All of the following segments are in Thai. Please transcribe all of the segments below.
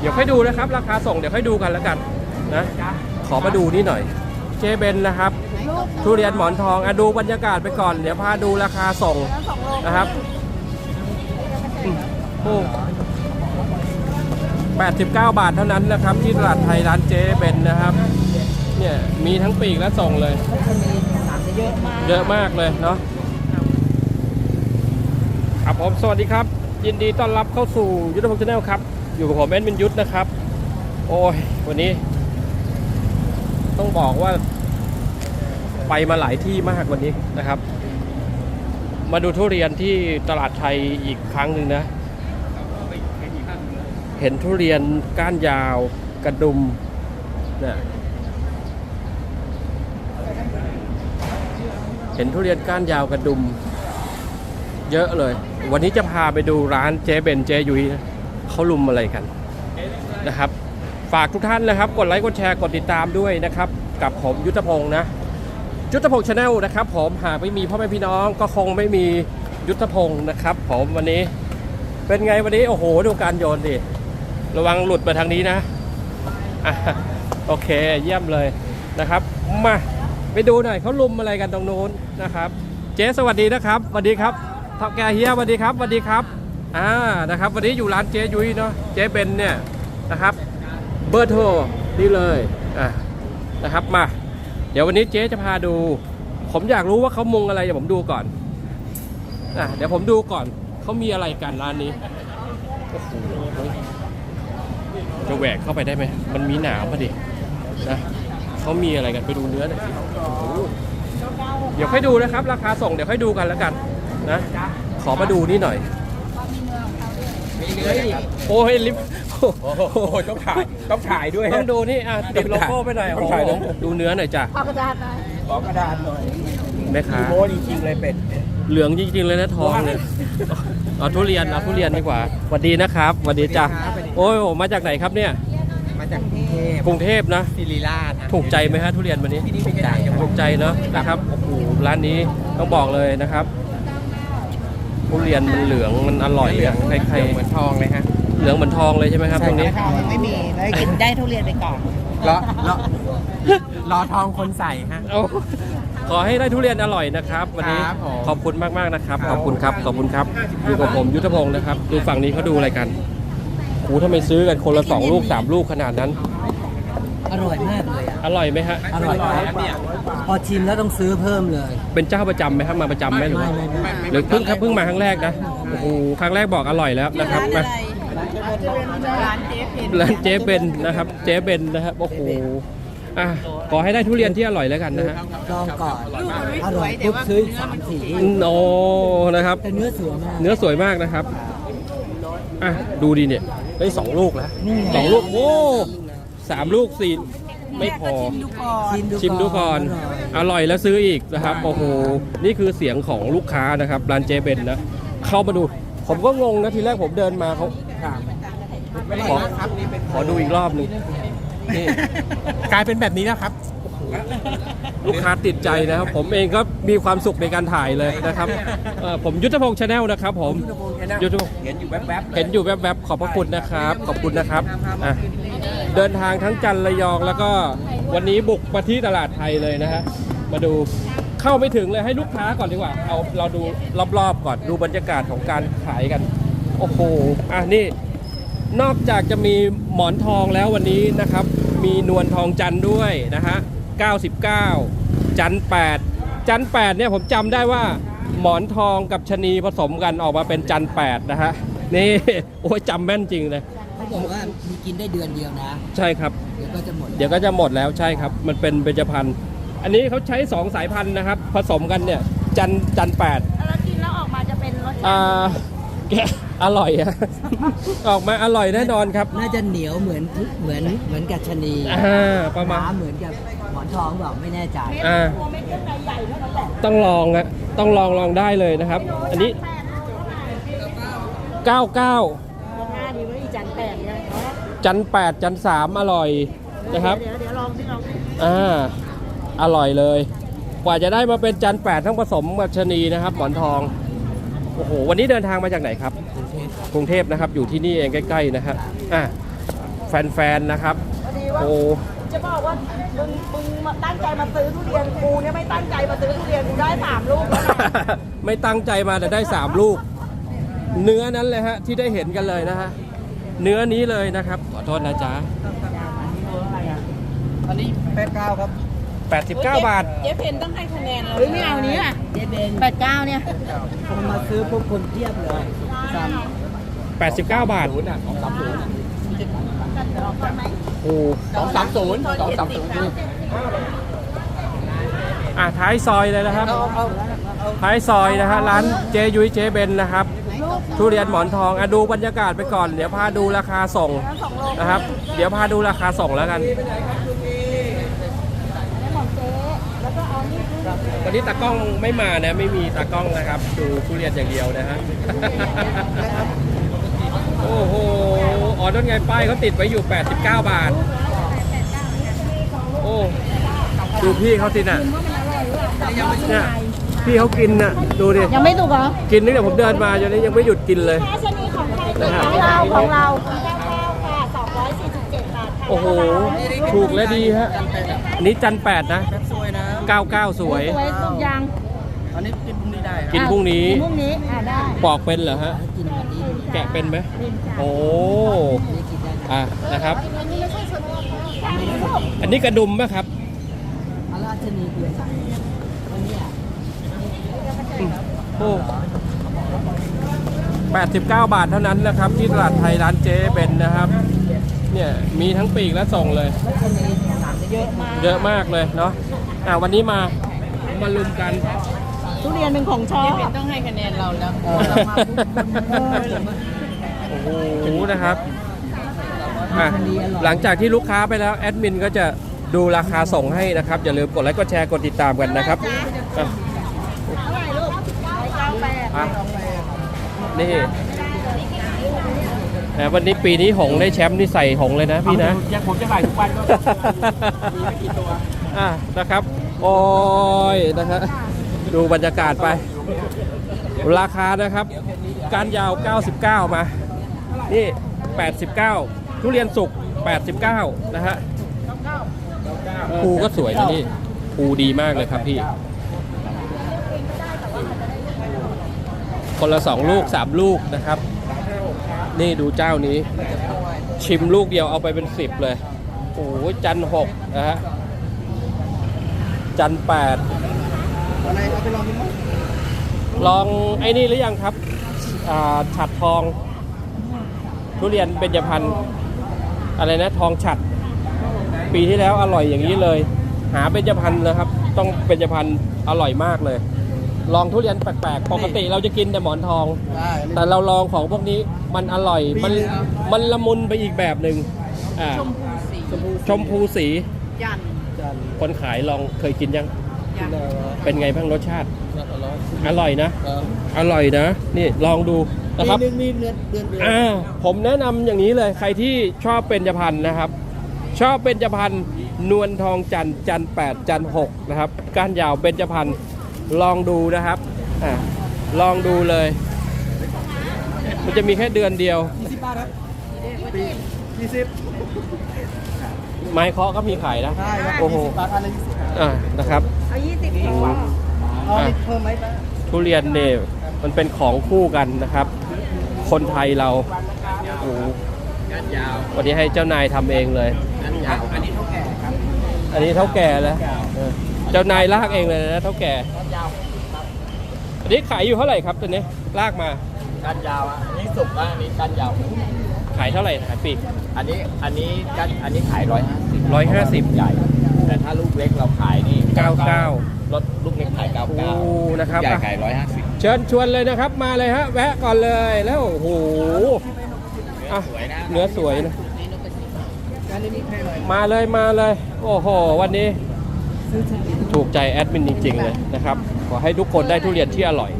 เดี๋ยวค่อยดูนะครับ ราคาส่งเดี๋ยวค่อยดูกันแล้วกันนะขอมาดูนี่หน่อย เจเบนนะครับ ทุเรียนหมอนทองอะดูบรรยากาศไปก่อน เดี๋ยวพาดูราคาส่งนะครับอืมโอ้89 บาทเท่านั้นนะครับ ที่ตลาดไทยร้านเจเบนนะครับ เนี่ยมีทั้งปีกและส่งเลย เยอะมากเลยเนาะครับผมสวัสดีครับ ยินดีต้อนรับเข้าสู่ยุทธพงศ์ชาแนลครับ อยู่กับผมแอดมินยุทธนะครับ โอ้ยวันนี้ ต้องบอกว่า ไปมาหลายที่มากวันนี้นะครับ มาดูทุเรียนที่ตลาดไทยอีกครั้งหนึ่งนะ เห็นทุเรียนก้านยาวกระดุมเนี่ยเห็นทุเรียนก้านยาวกระดุม เยอะเลย วันนี้จะพาไปดูร้านเจ๊เบนเจ๊ยุ้ยนะ เขาลุมอะไรกันนะครับ ฝากทุกท่านนะครับ กดไลค์กดแชร์กดติดตามด้วยนะครับ กับผมยุทธพงศ์นะยุทธพงศ์ชาแนลนะครับผมหากไม่มีพ่อแม่พี่น้องก็คงไม่มียุทธพงศ์นะครับ ผมวันนี้เป็นไงวันนี้โอ้โหดูการโยนดิระวังหลุดมาทางนี้นะอะโอเคเยี่ยมเลยนะครับ มาไปดูหน่อยเขาลุมอะไรกันตรงนู้นนะครับ เจ๊สวัสดีนะครับสวัสดีครับทักแกเฮียสวัสดีครับสวัสดีครับ อ่านะครับ วันนี้อยู่ร้านเจ๊ยุ้ยเนาะเจ๊เบนเนี่ยนะครับ เบอร์โทรนี่เลยอะนะครับมา เดี๋ยววันนี้เจ๊จะพาดู ผมอยากรู้ว่าเขามุงอะไรเดี๋ยวผมดูก่อนอะเดี๋ยวผมดูก่อนเขามีอะไรกันร้านนี้โอ้โหจะแหวกเข้าไปได้ไหมมันมีหนามพอดีนะเขามีอะไรกันไปดูเนื้อหน่อยสิเดี๋ยวค่อยดูนะครับ ราคาส่งเดี๋ยวค่อยดูกันแล้วกันนะ ขอมาดูนี่หน่อย โอ้ยลิฟต์โอ้โอ้โหต้องถ่ายต้องถ่ายด้วยต้องดูนี่อะติดโลโก้ไปหน่อยต้โอ้องโหถ่ายด้วยดูเนื้อหน่อยจ้ะขอกระดาษหน่อยขอกระดาษหน่อยแม่ค้าโม้จริงๆเลยเป็ดเหลืองจริงๆเลยนะทองเลยเอาทุเรียนเอาทุเรียนดีกว่าสวัสดีนะครับสวัสดีจ้ะโอ้ยโอ้มาจากไหนครับเนี่ยมาจากกรุงเทพกรุงเทพนะศิริราชถูกใจไหมฮะทุเรียนวันนี้ที่นี่ถูกใจถูกใจเนาะนะครับโอ้โหร้านนี้ต้องบอกเลยนะครับ ทุเรียนมันเหลืองมันอร่อยเหลืองใครเหมือนทองเลยฮะๆเหลืองเหมือนทองเลยใช่ไหมครับตรงนี้ไม่มีได้กินได้ทุเรียนไปก่อนรอรอรอทองคนใส่ฮะเอาขอให้ได้ทุเรียนอร่อยนะครับ วันนี้ครับผมขอบคุณมากๆนะครับครับ ขอบคุณครับขอบคุณครับอยู่กับผมยุทธพงศ์นะครับ ดูฝั่งนี้เขาดูอะไรกันโอ้ทำไมซื้อกันคนละสองลูกสามลูกขนาดนั้น อร่อยมากเลยอะอร่อยไหมฮะ อร่อยครับพอชิมแล้วต้องซื้อเพิ่มเลย เป็นเจ้าประจำไหมครับมาประจำไหมหรือว่าไม่ไม่ไม่ หรือเพิ่งครับเพิ่งมาครั้งแรกนะโอ้โหครั้งแรกบอกอร่อยแล้วนะครับมาร้านเจ๊เพนร้านเจ๊เบนนะครับเจ๊เบนนะครับโอ้โหอะขอให้ได้ทุเรียนที่อร่อยแล้วกันนะฮะลองก่อนอร่อยปุ๊บซื้ออีกสามสี่โนนะครับ แต่เนื้อสวยมากเนื้อสวยมากนะครับ อะ ดูดีเนี่ย ได้สองลูกแล้วสองลูก โอ้ สามลูกสี่ไม่พอ ชิมดูก่อนอร่อยอร่อยแล้วซื้ออีกนะครับ โอ้โห นี่คือเสียงของลูกค้านะครับ ร้านเจเบนนะ เข้ามาดู ผมก็งงนะทีแรกผมเดินมาเขาขอขอดูอีกรอบหนึงนี่กลายเป็นแบบนี้นะครับ ลูกค้าติดใจนะครับ ผมเองก็มีความสุขในการถ่ายเลยนะครับเอ่อผมยุทธพงศ์ชาแนลนะครับ ผม ยุทธพงศ์เห็นอยู่แวบๆเลย เห็นอยู่แวบๆ ขอบพระคุณนะครับ ขอบคุณนะครับอะ เดินทางทั้งจันทร์ระยองแล้วก็วันนี้บุกมาที่ตลาดไทยเลยนะฮะมาดูเข้าไม่ถึงเลยให้ลูกค้าก่อนดีกว่า เอาเราดูรอบๆก่อนดูบรรยากาศของการขายกัน โอ้โหอะนี่นอกจากจะมีหมอนทองแล้ววันนี้นะครับ มีนวลทองจันทร์ด้วยนะฮะ 99 จันทร์8จันทร์8เนี่ยผมจำได้ว่าหมอนทองกับชะนีผสมกันออกมาเป็นจันทร์8นะฮะ นี่ โอ้ยจำแม่นจริงเลยาบอกว่ามีกินได้เดือนเดียวนะ ใช่ครับ เดี๋ยวก็จะหมดเดี๋ยวก็จะหมดแล้วใช่ครับ มันเป็นเบญจพัรรณอันนี้เขาใช้สองสายพันธุ์นะครับ ผสมกันเนี่ย จันจันแปดแล้วกินแล้วออกมาจะเป็นรสอ่าแกอร่อยอะ ออกมาอร่อยแน่นอนครับน่าจะเหนียวเหมือนเหมือนเหมือนกัชะนีอ่าประมาณ เหมือนกับหมอนทองเปล่ไม่แน่ใจอ่า ตัวเม็ดข้างในใหญ่เท่านั้นแหละต้องลองนะต้องลองลองได้เลยนะครับ อันนี้เก้าเก้า จันแปดจันสามอร่อยนะครับเดี๋ยวเดี๋ยวลองสิลองสิอ่าอร่อยเลย กว่าจะได้มาเป็นจันแปดทั้งผสมกับชะนีนะครับหมอนทองโอ้โหวันนี้เดินทางมาจากไหนครับกรุงเทพนะครับอยู่ที่นี่เองใกล้ๆนะฮะอะแฟนๆนะครับพอดีว่าโอ้จะบอกว่ามึงมึงมาตั้งใจมาซื้อทุเรียนกูเนี่ยไม่ตั้งใจมาซื้อทุเรียนกูได้สามลูกแล้วนะไม่ตั้งใจมาแต่ได้3ลูก เนื้อนั้นเลยฮะที่ได้เห็นกันเลยนะฮะ เนื้อนี้เลยนะครับ ขอโทษนะจ๊ะอันนี้แปดเก้าครับ89 บาท เจ๊เพนต้องให้คะแนนเราหรือไม่เอานี้อะเจ๊เบนแปดเก้าเนี่ยคนมาซื้อพวกคนเทียบเลยสาม89 บาทศูนย์อะสองสามศูนย์โอ้สองสามศูนย์สองสามศูนย์อะท้ายซอยเลยนะครับเอาเอาเอาท้ายซอยนะฮะร้านเจยุ้ยเจเบนนะครับ ทุเรียนหมอนทองอะดูบรรยากาศไปก่อน เดี๋ยวพาดูราคาส่งนะครับ เดี๋ยวพาดูราคาส่งแล้วกันวันนี้ตากล้องไม่มานะ ไม่มีตากล้องนะครับ ดูทุเรียนอย่างเดียวนะฮะโอ้โหอ๋อนั่นไงป้ายเขาติดไว้อยู่ 89 บาท โอ้ ดูพี่เขาสิน่ะเนี่ย พี่เขากินน่ะดูดิยังไม่ถูกเหรอกินนี่เดี๋ยวผมเดินมาจนนี้ยังไม่หยุดกินเลยค่าชนีของใครนะฮะของเราของเราเก้าเก้าค่ะสองร้อยสี่สิบเจ็ดบาทค่ะโอ้โหถูกและดีฮะอันนี้จันแปดนะสวยนะ 99 สวย สวยทุกอย่างอันนี้กินพรุ่งนี้ได้กินพรุ่งนี้ กินพรุ่งนี้อ่าได้ปอกเป็นเหรอฮะกินวันนี้แกะเป็นไหมโอ้นี่กินได้นะอะนะครับ อันนี้กระดุมไหมครับ อาราชนีเดือนวันเนี้ย โอ้89 บาทเท่านั้นนะครับ ที่ตลาดไทยร้านเจ๊เบนนะครับ เนี่ยมีทั้งปีกและส่งเลย เยอะมากเยอะมากเลยเนาะอะวันนี้มามาลุมกัน ทุเรียนเป็นของชอเจ๊บเพนต้องให้คะแนนเราแล้วโอ้โหนะครับอะหลังจากที่ลูกค้าไปแล้วแอดมินก็จะดูราคาส่งให้นะครับ อย่าลืมกดไลค์กดแชร์กดติดตามกันนะครับอะ เท่าไหร่ลูกเก้าแปด อะนี่แหมวันนี้ปีนี้หงส์ได้แชมป์นี่ใส่หงส์เลยนะพี่นะ ยังผมจะใส่ทุกวันก็มีไม่กี่ตัวอะนะครับ โอ้ยนะฮะดูบรรยากาศไป ราคานะครับ การยาว 99 มา นี่ 89 ทุเรียนสุก 89 นะฮะภูก็สวยนะนี่ภูดีมากเลยครับพี่ คนละสองลูกสามลูกนะครับ นี่ดูเจ้านี้ ชิมลูกเดียวเอาไปเป็นสิบเลย โอ้ยจันหกนะฮะ จันแปดลองไอ้นี่หรือยังครับอ่าฉัดทอง ทุเรียนเบญจพรรณอะไรนะทองฉัด ปีที่แล้วอร่อยอย่างนี้เลย หาเบญจพรรณนะครับ ต้องเบญจพรรณอร่อยมากเลย ลองทุเรียนแปลกๆ ปกติเราจะกินแต่หมอนทอง ได้แต่เราลองของพวกนี้มันอร่อย มันมันละมุนไปอีกแบบหนึ่งอ่าชมพูสีชมพูสียันจันคนขายลองเคยกินยัง ยันได้วะเป็นไงบ้างรสชาติร้อยอร่อยนะ ครับอร่อยนะ นี่ลองดูนะครับปีนึงมีเดือนเดือนเดือน อ่าผมแนะนำอย่างนี้เลยใครที่ชอบเป็นจพันธ์นะครับ ชอบเป็นจพันธ์นวลทองจันทร์จันแปดจันหกนะครับก้านยาวเป็นจพันธ์ ลองดูนะครับอ่าลองดูเลย มันจะมีแค่เดือนเดียว ยี่สิบบาทครับปียี่สิบไม้เคาะก็มีขายนะ ได้ครับโอ้โห ยี่สิบบาทอันละยี่สิบอ่านะครับ เอายี่สิบพอเอานี่เพิ่มไหมป้าทุเรียนเนี่ยมันเป็นของคู่กันนะครับ คนไทยเราโอ้โหกันยาววันนี้ให้เจ้านายทำเองเลยกันยาวอันนี้เท่าแก่ครับอันนี้เท่าแก่แล้วเออเจ้านายลากเองเลยนะเท่าแก่ อันนี้ขายอยู่เท่าไหร่ครับตัวนี้ลากมากันยาวอะอันนี้สุกแล้วอันนี้กันยาว ขายเท่าไหร่ขายปีก อันนี้อันนี้กันอันนี้ขายร้อยห้าสิบร้อยห้าสิบใหญ่ แต่ถ้าลูกเล็กเราขายนี่เก้าเก้ารถลูกเล็กขายเก้าโอ้เก้านะครับ ใหญ่อะขายร้อยห้าสิบเชิญชวนเลยนะครับมาเลยฮะแวะก่อนเลยแล้วโอ้โหอะสวยนะเนื้อสวยนะมาเลยมาเลย โอ้โห วันนี้ ถูกใจแอดมินจริง ๆ เลยนะครับ ขอให้ทุกคนได้ทุเรียนที่อร่อย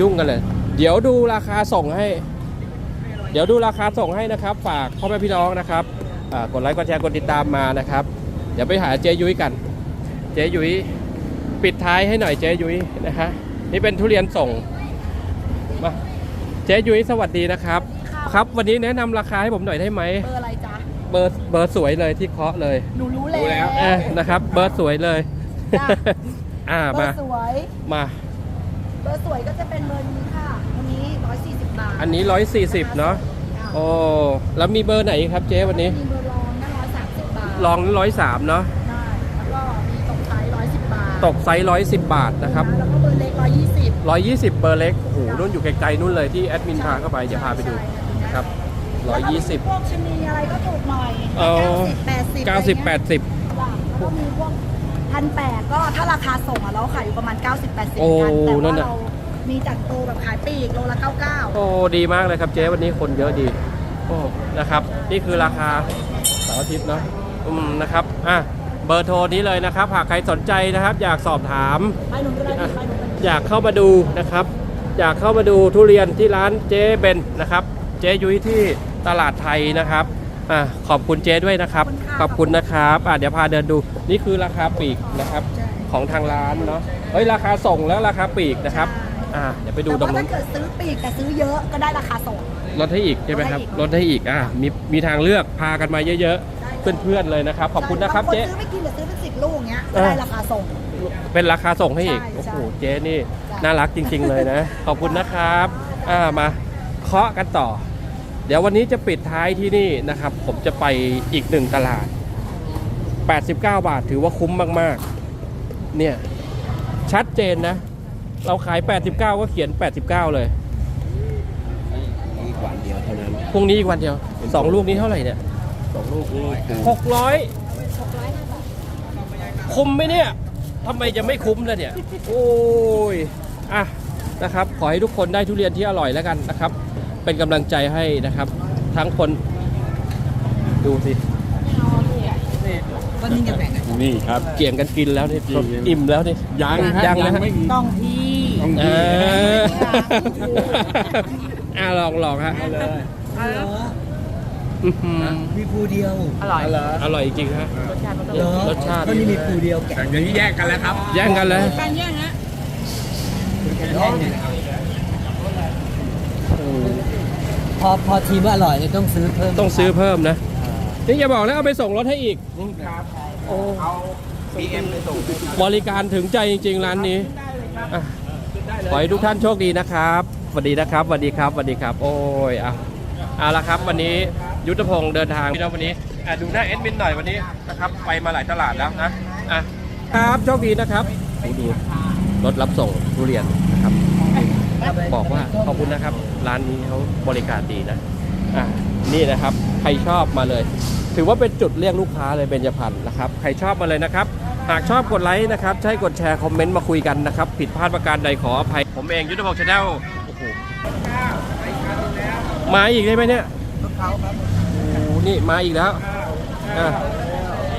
ยุ่งกันเลย เดี๋ยวดูราคาส่งให้ เดี๋ยวดูราคาส่งให้นะครับ ฝากพ่อแม่พี่น้องนะครับกดไลค์กดแชร์กดติดตามมานะครับ เดี๋ยวไปหาเจยุ้ยกัน เจยุ้ยปิดท้ายให้หน่อยเจยุ้ยนะฮะนี่เป็นทุเรียนส่งมาเจยุ้ยสวัสดีนะครับ ครับ วันนี้แนะนำราคาให้ผมหน่อยได้ไหมเบอร์อะไรจ๊ะ เบอร์เบอร์สวยเลยที่เคาะเลยหนูรู้แล้วเอะนะครับ เบอร์สวยเลย จ้ะ อ่าเบอมา ร์สวย มา เบอร์สวยก็จะเป็นเบอร์นี้ค่ะวันนี้ 140 บาทอันนี้ 140 เนาะค่ะโอ้แล้วมีเบอร์ไหนอีกครับเจ๊วันนี้ มีเบอร์รองนั่น130 บาทลองร้อยสามเนาะได้ แล้วก็มีตกไซส์110 บาทตกไซส์110บาทนะครับแล้วก็เบอร์เล็ก120 120เบอร์เล็กโอ้โหนู่นอยู่ไกลๆนู่นเลยที่แอดมินพาเข้าไปจะพาไปดูนะครับ แล้วก็มี120พวกชะนีอะไรก็ถูกหน่อยเอ่อ90 80 90 80แล้วก็มีพวกพันแปดก็ถ้าราคาส่งอะเราขายอยู่ประมาณ 90 80โอ้กันแต่นั่ว่านน่ะเรามีจัดโตแบบขายปลีกโลละ 99 โอ้ดีมากเลยครับเจ๊วันนี้คนเยอะดีโอ้นะครับ นี่คือราคาเสาร์อาทิตย์เนาะอืมนะครับอะเบอร์โทรนี้เลยนะครับหากใครสนใจนะครับ อยากสอบถามไปหนูก็ได้พี่ไปหนูก็ได้อยากเข้ามาดูนะครับ อยากเข้ามาดูทุเรียนที่ร้านเจ๊เบนนะครับ เจ๊ยุ้ยที่ ตลาดไทยนะครับอะขอบคุณเจ๊ด้วยนะครับ ขอบคุณนะครับอะเดี๋ยวพาเดินดูนี่คือราคาปลีกนะครับของทางร้านเนาะเฮ้ยราคาส่งแล้วราคาปลีกนะครับอะเดี๋ยวไปดูตแต่รงว่านู้ถ้านเกิดซื้อปลีกแต่ซื้อเยอะก็ได้ราคาส่งลดให้อีกใช่ไหมครับลลดดให้ให้อีอีกกอะมีมีทางเลือกพากันมาเยอะๆเพื่อนๆเลยนะครับขอบคุณนะครับางเจ๊ซื้อไม่กินหรือซื้อเป็นสิบลูกเงี้ยเอก็อได้ราคาส่ง เป็นราคาส่งให้อีกใช่โอ้โหใช่เจ๊นี่จ้ะน่ารักจริง ๆ เลยนะ ขอบคุณนะครับอ่ามาเคาะกันต่อ เดี๋ยววันนี้จะปิดท้ายที่นี่นะครับ ผมจะไปอีกหนึ่งตลาด 89 บาทถือว่าคุ้มมากๆ เนี่ย ชัดเจนนะ เราขาย 89 ก็เขียน 89 เลยอีกวันเดียวเท่านั้นพรุ่งนี้อีกวันเดียวสองลูกนี้เท่าไหร่เนี่ยสองลูกนี่คือหกร้อยคุ้มไหมเนี่ยทำไมจะไม่คุ้มล่ะเนี่ย โอ้ย อะ นะครับ ขอให้ทุกคนได้ทุเรียนที่อร่อยแล้วกันนะครับ เป็นกำลังใจให้นะครับ ทั้งคนดูสิ ก็นี่จะแบ่งกันนี่ครับ เกี่ยงกันกินแล้วนี่อิ่มแล้วนี่ ยังยังนะฮะ ไม่มีต้องที่ต้องเอดีออะลองลองฮะเลยอื้อหือมีภูเดียวอร่อยเอาเลยอร่อยจริงฮะ เหรอรสชาติ ก็นี่มีภูเดียวแกะแต่เดี๋ยวนี้แยกกันแล้วครับ แย่งกันเลยการแย่งฮะแย่งเนี่ย พอพอทีมว่าอร่อยเนี่ยต้องซื้อเพิ่มต้องซื้อเพิ่มนะนี่อย่าบอกแล้วเอาไปส่งรถให้อีกครับโอ้เอา BM ไปส่งด้วยครับบริการถึงใจจริง ๆ ร้านนี้อะขอให้ทุกท่านโชคดีนะครับสวัสดีนะครับสวัสดีครับสวัสดีครับ โอ้ยอะเอาละครับวันนี้ยุทธพงศ์เดินทางพี่น้องวันนี้อะดูหน้าเอ็ดมินหน่อยวันนี้นะครับไปมาหลายตลาดแล้วนะอะครับโชคดีนะครับดูดูรถรับส่งทุเรียนนะครับ บอกว่าขอบคุณนะครับ ร้านนี้เขาบริการดีนะอะนี่นะครับ ใครชอบมาเลย ถือว่าเป็นจุดเรียกลูกค้าเลยเบญจพรรณนะครับ ใครชอบมาเลยนะครับ หากชอบกดไลค์นะครับ ใช้กดแชร์คอมเมนต์มาคุยกันนะครับ ผิดพลาดประการใดขออภัย ผมเองยุทธพงศ์ชาแนลโอ้โหมาอีกได้ไหมเนี่ยโอ้โหนี่มาอีกแล้วอะ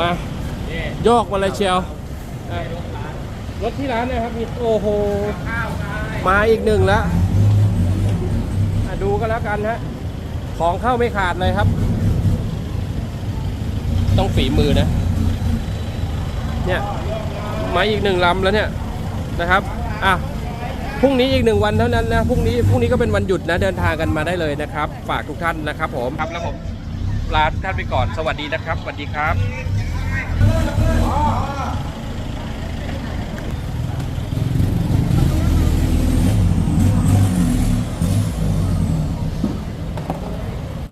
มาโยกมาเลยเชียวรถที่ร้านนะครับมีโอ้โห มาอีกหนึ่งแล้วดูก็แล้วกันฮะของเข้าไม่ขาดเลยครับ ต้องฝีมือนะ เนี่ยมาอีกหนึ่งลำแล้วเนี่ยนะครับอะพรุ่งนี้อีกหนึ่งวันเท่านั้นนะพรุ่งนี้พรุ่งนี้ก็เป็นวันหยุดนะเดินทางกันมาได้เลยนะครับ ฝากทุกท่านนะครับ ผมครับแล้วผมลาทุกท่านไปก่อนสวัสดีนะครับสวัสดีครับ